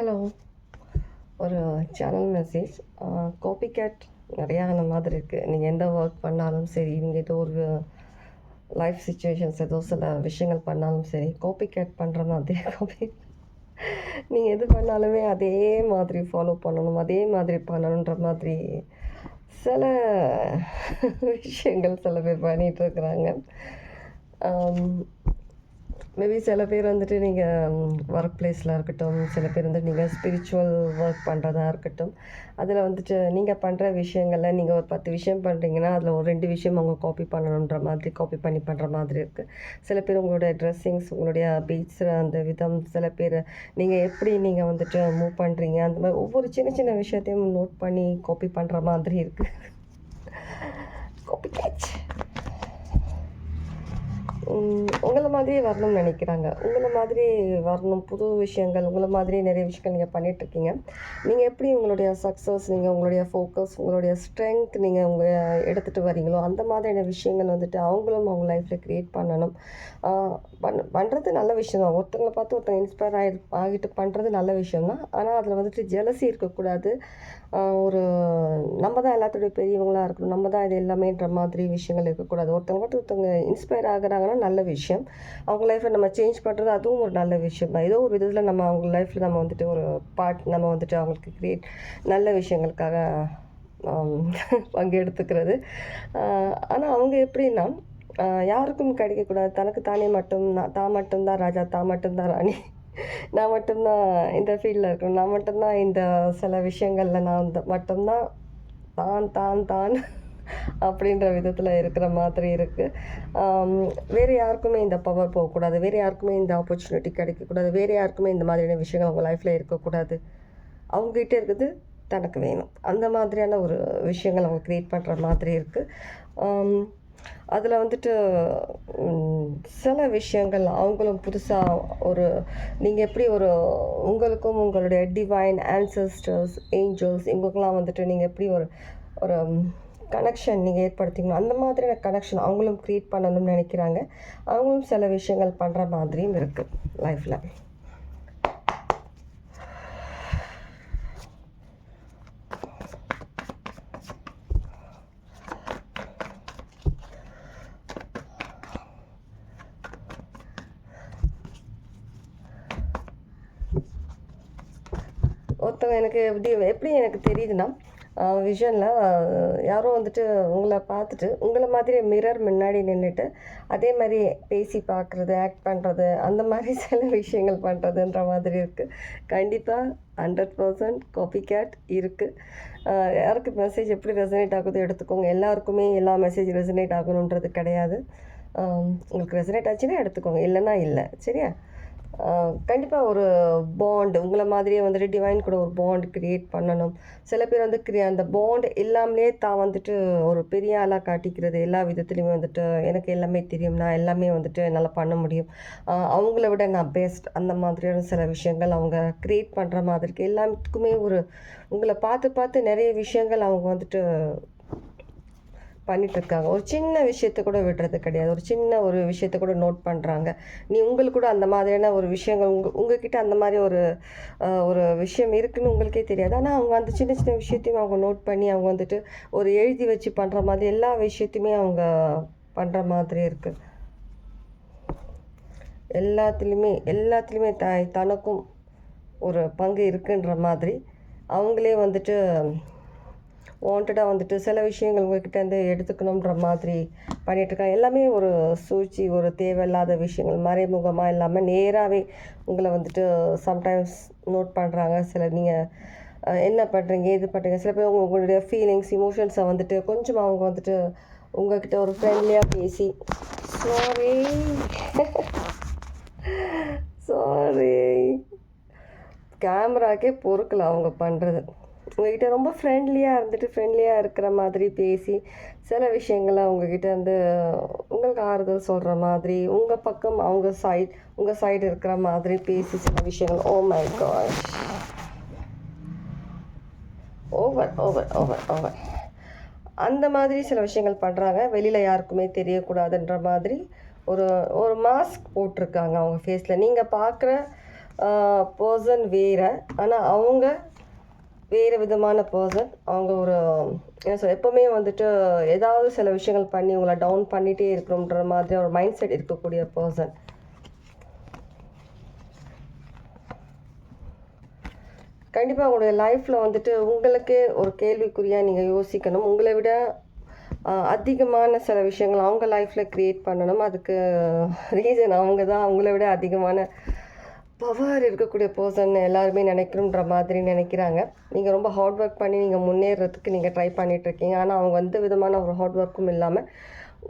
Hello. ஒரு channel message copy gate நிறையா அந்த மாதிரி இருக்குது நீங்கள் எந்த ஒர்க் பண்ணாலும் சரி நீங்கள் ஏதோ ஒரு லைஃப் சுச்சுவேஷன்ஸ் ஏதோ சில விஷயங்கள் பண்ணாலும் சரி காப்பி கேட் பண்ணுற மாதிரி காப்பி நீங்கள் எது பண்ணாலுமே அதே மாதிரி ஃபாலோ பண்ணணும் அதே மாதிரி பண்ணணுன்ற மாதிரி சில விஷயங்கள் சில பேர் பண்ணிகிட்ருக்குறாங்க மேபி சில பேர் வந்துட்டு நீங்கள் ஒர்க் பிளேஸில் இருக்கட்டும் சில பேர் வந்துட்டு நீங்கள் ஸ்பிரிச்சுவல் ஒர்க் பண்ணுறதா இருக்கட்டும் அதில் வந்துட்டு நீங்கள் பண்ணுற விஷயங்களில் நீங்கள் ஒரு பத்து விஷயம் பண்ணுறீங்கன்னா அதில் ஒரு ரெண்டு விஷயம் அவங்க காப்பி பண்ணணுன்ற மாதிரி காப்பி பண்ணி பண்ணுற மாதிரி இருக்குது சில பேர் உங்களுடைய ட்ரெஸ்ஸிங்ஸ் உங்களுடைய பீட்ஸ் அந்த விதம் சில பேர் நீங்கள் எப்படி நீங்கள் வந்துட்டு மூவ் பண்ணுறீங்க அந்த மாதிரி ஒவ்வொரு சின்ன சின்ன விஷயத்தையும் நோட் பண்ணி காப்பி பண்ணுற மாதிரி இருக்குது காப்பி கேட்ச் உங்களை மாதிரியே வரணும்னு நினைக்கிறாங்க. உங்களை மாதிரி வரணும் புது விஷயங்கள் உங்களை மாதிரி நிறைய விஷயங்கள் நீங்கள் பண்ணிகிட்ருக்கீங்க நீங்கள் எப்படி உங்களுடைய சக்ஸஸ் நீங்கள் உங்களுடைய ஃபோக்கஸ் உங்களுடைய ஸ்ட்ரென்த் நீங்கள் உங்கள் எடுத்துகிட்டு வரீங்களோ அந்த மாதிரியான விஷயங்கள் வந்துட்டு அவங்களும் அவங்க லைஃப்பில் க்ரியேட் பண்ணணும். பண் பண்ணுறது நல்ல விஷயம் தான் ஒருத்தங்களை பார்த்து ஒருத்தங்க இன்ஸ்பயர் ஆகி ஆகிட்டு பண்ணுறது நல்ல விஷயம் தான் ஆனால் அதில் வந்துட்டு ஜெலசி இருக்கக்கூடாது. ஒரு நம்ம தான் எல்லாத்துடைய பெரியவங்களாக இருக்கணும். நம்ம தான் இது எல்லாமேன்ற மாதிரி விஷயங்கள் இருக்கக்கூடாது. ஒருத்தவங்க மட்டும் ஒருத்தவங்க இன்ஸ்பயர் ஆகிறாங்கன்னா நல்ல விஷயம். அவங்க லைஃப்பை நம்ம சேஞ்ச் பண்ணுறது அதுவும் ஒரு நல்ல விஷயம் தான். ஏதோ ஒரு விதத்தில் நம்ம அவங்க லைஃப்பில் நம்ம வந்துட்டு ஒரு பார்ட் நம்ம வந்துட்டு அவங்களுக்கு க்ரியேட் நல்ல விஷயங்களுக்காக பங்கெடுத்துக்கிறது. ஆனால் அவங்க எப்படின்னா யாருக்கும் கிடைக்கக்கூடாது. தனக்கு தானே மட்டும் நான் தான் மட்டும்தான் ராஜா தான் மட்டும்தான் ராணி. நான் மட்டும்தான் இந்த ஃபீல்டில் இருக்கணும். நான் மட்டும்தான் இந்த சில விஷயங்களில் நான் மட்டும்தான் தான் தான் தான் அப்படின்ற விதத்தில் இருக்கிற மாதிரி இருக்குது வேறு யாருக்குமே இந்த பவர் போகக்கூடாது. வேறு யாருக்குமே இந்த ஆப்பர்ச்சுனிட்டி கிடைக்கக்கூடாது. வேறு யாருக்குமே இந்த மாதிரியான விஷயங்கள் அவங்க லைஃப்பில் இருக்கக்கூடாது. அவங்ககிட்ட இருக்குது தனக்கு வேணும். அந்த மாதிரியான ஒரு விஷயங்கள் அவங்க க்ரியேட் பண்ணுற மாதிரி இருக்குது அதில் வந்துட்டு சில விஷயங்கள் அவங்களும் புதுசாக ஒரு நீங்கள் எப்படி ஒரு உங்களுக்கும் உங்களுடைய டிவைன் ஆன்சஸ்டர்ஸ் ஏஞ்சல்ஸ் இவங்களுக்கெல்லாம் வந்துட்டு நீங்கள் எப்படி ஒரு ஒரு கனெக்ஷன் நீங்கள் ஏற்படுத்திக்கணும். அந்த மாதிரியான கனெக்ஷன் அவங்களும் க்ரியேட் பண்ணணும்னு நினைக்கிறாங்க. அவங்களும் சில விஷயங்கள் பண்ணுற மாதிரியும் இருக்குது லைஃப்பில் ஒருத்தவங்க எனக்கு எப்படி எப்படி எனக்கு தெரியுதுன்னா விஷனில் யாரோ வந்துட்டு உங்களை பார்த்துட்டு உங்களை மாதிரி மிரர் முன்னாடி நின்றுட்டு அதே மாதிரி பேசி பார்க்குறது ஆக்ட் பண்ணுறது அந்த மாதிரி சில விஷயங்கள் பண்ணுறதுன்ற மாதிரி இருக்குது கண்டிப்பாக ஹண்ட்ரட் பர்சன்ட் காப்பி கேட் இருக்குது யாருக்கு மெசேஜ் எப்படி ரெசனேட் ஆகுதோ எடுத்துக்கோங்க. எல்லாருக்குமே எல்லா மெசேஜ் ரெசனேட் ஆகணுன்றது கிடையாது. உங்களுக்கு ரெசனேட் ஆச்சுன்னா எடுத்துக்கோங்க. இல்லைன்னா இல்லை. சரியா? கண்டிப்பாக ஒரு பாண்ட் உங்களை மாதிரியே வந்துட்டு டிவைன் கூட ஒரு பாண்ட் க்ரியேட் பண்ணணும். சில பேர் வந்து க்ரியே அந்த பாண்ட் இல்லாமலே தான் வந்துட்டு ஒரு பெரிய ஆளாக காட்டிக்கிறது எல்லா விதத்துலேயுமே வந்துட்டு எனக்கு எல்லாமே தெரியும். நான் எல்லாமே வந்துட்டு என்னால் பண்ண முடியும். அவங்கள விட நான் பெஸ்ட் அந்த மாதிரியான சில விஷயங்கள் அவங்க க்ரியேட் பண்ணுற மாதிரி எல்லாத்துக்குமே ஒரு உங்களை பார்த்து பார்த்து நிறைய விஷயங்கள் அவங்க வந்துட்டு பண்ணிகிட்ருக்காங்க ஒரு சின்ன விஷயத்தை கூட விடுறது கிடையாது. ஒரு சின்ன ஒரு விஷயத்த கூட நோட் பண்ணுறாங்க நீ உங்களுக்கு கூட அந்த மாதிரியான ஒரு விஷயங்கள் உங்கள் உங்ககிட்ட அந்த மாதிரி ஒரு ஒரு விஷயம் இருக்குன்னு உங்களுக்கே தெரியாது. ஆனால் அவங்க அந்த சின்ன சின்ன விஷயத்தையும் அவங்க நோட் பண்ணி அவங்க வந்துட்டு ஒரு எழுதி வச்சு பண்ணுற மாதிரி எல்லா விஷயத்தையுமே அவங்க பண்ணுற மாதிரி இருக்குது எல்லாத்துலேயுமே எல்லாத்துலேயுமே த தனக்கும் ஒரு பங்கு இருக்குன்ற மாதிரி அவங்களே வந்துட்டு வாண்டடாக வந்துட்டு சில விஷயங்கள் உங்கள்கிட்டேருந்து எடுத்துக்கணுன்ற மாதிரி பண்ணிகிட்ருக்காங்க எல்லாமே ஒரு சூழ்ச்சி ஒரு தேவையில்லாத விஷயங்கள். மறைமுகமாக இல்லாமல் நேராகவே உங்களை வந்துட்டு சம்டைம்ஸ் நோட் பண்ணுறாங்க சில நீங்கள் என்ன பண்ணுறீங்க இது பண்ணுறீங்க சில பேர் உங்களுடைய ஃபீலிங்ஸ் இமோஷன்ஸை வந்துட்டு கொஞ்சமாக அவங்க வந்துட்டு உங்கள்கிட்ட ஒரு ஃப்ரெண்ட்லியாக பேசி சாரி சாரி கேமராக்கே பொறுக்கல அவங்க பண்ணுறது உங்ககிட்ட ரொம்ப ஃப்ரெண்ட்லியாக இருந்துட்டு ஃப்ரெண்ட்லியாக இருக்கிற மாதிரி பேசி சில விஷயங்களை அவங்கக்கிட்ட வந்து உங்களுக்கு ஆறுதல் சொல்கிற மாதிரி உங்கள் பக்கம் அவங்க சைட் உங்கள் சைடு இருக்கிற மாதிரி பேசி சில விஷயங்கள். ஓ my god over over over over அந்த மாதிரி சில விஷயங்கள் பண்ணுறாங்க வெளியில் யாருக்குமே தெரியக்கூடாதுன்ற மாதிரி ஒரு ஒரு மாஸ்க் போட்டிருக்காங்க அவங்க ஃபேஸில் நீங்கள் பார்க்குற பர்சன் வேறு. ஆனால் அவங்க வேறு விதமான பர்சன் அவங்க ஒரு என்ன சொல்ல எப்போவுமே வந்துட்டு ஏதாவது சில விஷயங்கள் பண்ணி உங்களை டவுன் பண்ணிகிட்டே இருக்கணுன்ற மாதிரி ஒரு மைண்ட் செட் இருக்கக்கூடிய பர்சன் கண்டிப்பாக உங்களுடைய லைஃப்பில் வந்துட்டு உங்களுக்கே ஒரு கேள்விக்குறியாக நீங்கள் யோசிக்கணும். உங்களை விட அதிகமான சில விஷயங்கள் அவங்க லைஃப்பில் க்ரியேட் பண்ணணும். அதுக்கு ரீசன் அவங்க தான் அவங்கள விட அதிகமான பவர் இருக்கக்கூடிய பர்சன் எல்லாருமே நினைக்கணுன்ற மாதிரி நினைக்கிறாங்க. நீங்கள் ரொம்ப ஹார்ட் ஒர்க் பண்ணி நீங்கள் முன்னேறதுக்கு நீங்கள் ட்ரை பண்ணிகிட்ருக்கீங்க ஆனால் அவங்க எந்த விதமான ஒரு ஹார்ட் ஒர்க்கும் இல்லாமல்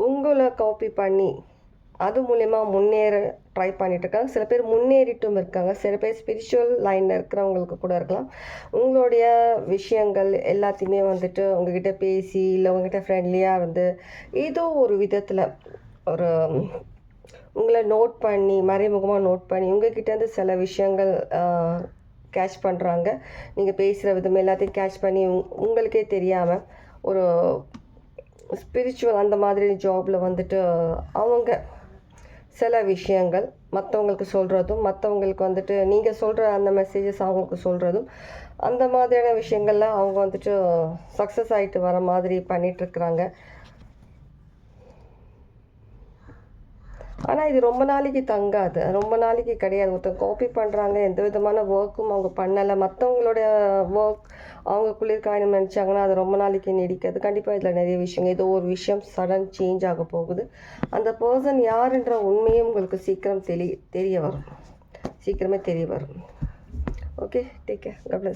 உங்களை காப்பி பண்ணி அது மூலயமா முன்னேற ட்ரை பண்ணிட்டு இருக்காங்க. சில பேர் முன்னேறிட்டும் இருக்காங்க. சில பேர் ஸ்பிரிச்சுவல் லைனில் இருக்கிறவங்களுக்கு கூட இருக்கலாம். உங்களுடைய விஷயங்கள் எல்லாத்தையுமே வந்துட்டு உங்ககிட்ட பேசி இல்லை உங்ககிட்ட ஃப்ரெண்ட்லியாக இருந்து ஏதோ ஒரு விதத்தில் ஒரு உங்களை நோட் பண்ணி மறைமுகமாக நோட் பண்ணி உங்ககிட்டேருந்து சில விஷயங்கள் கேட்ச் பண்ணுறாங்க நீங்கள் பேசுகிற விதம் எல்லாத்தையும் கேட்ச் பண்ணி உங்- உங்களுக்கே தெரியாமல் ஒரு ஸ்பிரிச்சுவல் அந்த மாதிரி ஜாபில் வந்துட்டு அவங்க சில விஷயங்கள் மற்றவங்களுக்கு சொல்கிறதும் மற்றவங்களுக்கு வந்துட்டு நீங்கள் சொல்கிற அந்த மெசேஜஸ் அவங்களுக்கு சொல்கிறதும் அந்த மாதிரியான விஷயங்கள்லாம் அவங்க வந்துட்டு சக்ஸஸ் ஆகிட்டு வர மாதிரி பண்ணிகிட்ருக்குறாங்க ஆனால் இது ரொம்ப நாளைக்கு தங்காது. ரொம்ப நாளைக்கு கிடையாது. ஒருத்தர் காப்பி பண்ணுறாங்க எந்த விதமான ஒர்க்கும் அவங்க பண்ணலை. மற்றவங்களுடைய ஒர்க் அவங்க குளிர்காயம் நினச்சாங்கன்னா அது ரொம்ப நாளைக்கு நீடிக்காது. கண்டிப்பாக இதில் நிறைய விஷயங்கள் ஏதோ ஒரு விஷயம் சடன் சேஞ்ச் ஆக போகுது. அந்த பர்சன் யாருன்ற உண்மையும் உங்களுக்கு சீக்கிரம் தெளி தெரிய வரும். சீக்கிரமே தெரிய வரும். Okay take care God